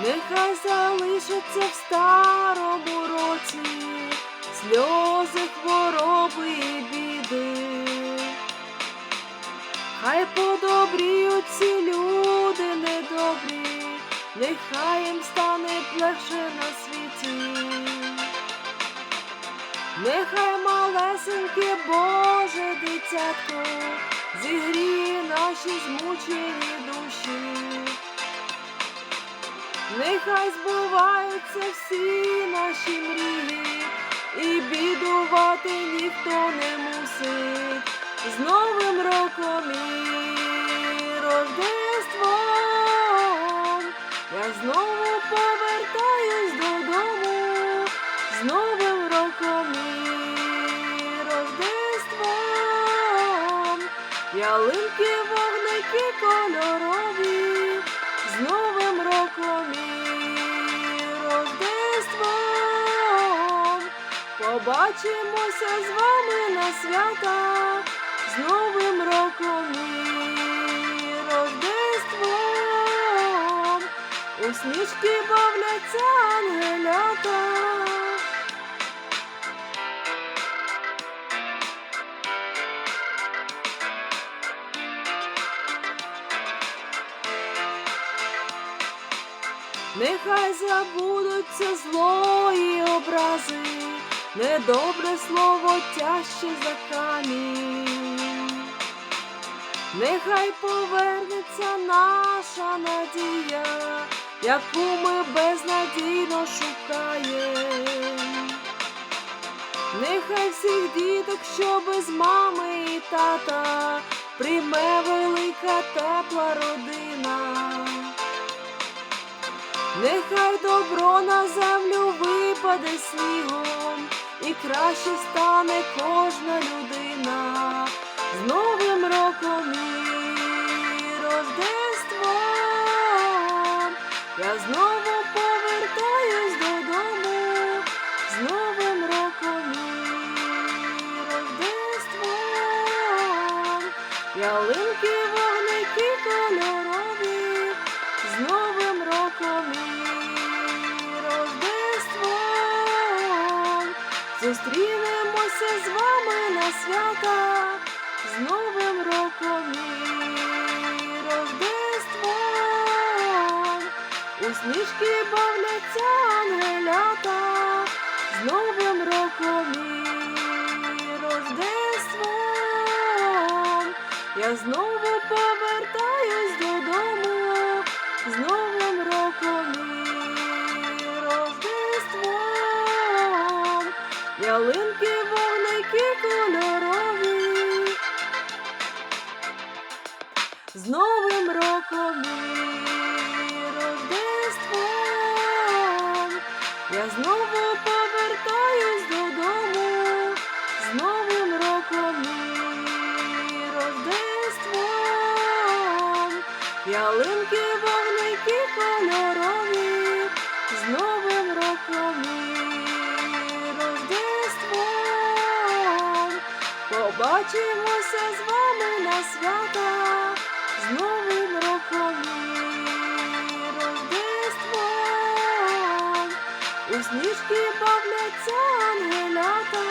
Нехай залишаться в старому році сльози, хвороби і біди. Хай подобріють ці люди недобрі, нехай їм стане легше на світі. Нехай малесеньке Боже дитятко зігріє наші змучені душі. Нехай збуваються всі наші мрії, і бідувати ніхто не мусить. З Новим роком і Рождеством я знову повертаюсь додому. З Новим роком і побачимося з вами на свята, з Новим роком і Рождеством. Усмішки бавляться ангелята. Нехай забудуться злої образи, недобре слово тяжче за камінь. Нехай повернеться наша надія, яку ми безнадійно шукаємо. Нехай всіх діток, що без мами і тата, прийме велика тепла родина. Нехай добро на землю випаде снігом, і краще стане кожна людина з Новим роком і Рождеством. Я знову повертаюсь додому з Новим роком і Рождеством. Ялинки, вогники кольорові зустрінемося з вами на свята з Новим роком і Рождеством. Усмішки бавляться ангелята з Новим роком і Рождеством. Я знову Ялинки, вогники кольорові. З Новим роком і Рождеством. Я знову повертаюсь додому з Новим роком і Рождеством. Ялинки, вогники кольорові Побачимося з вами на свята з Новим роком і Рождеством. сніжки бавляться ангелята.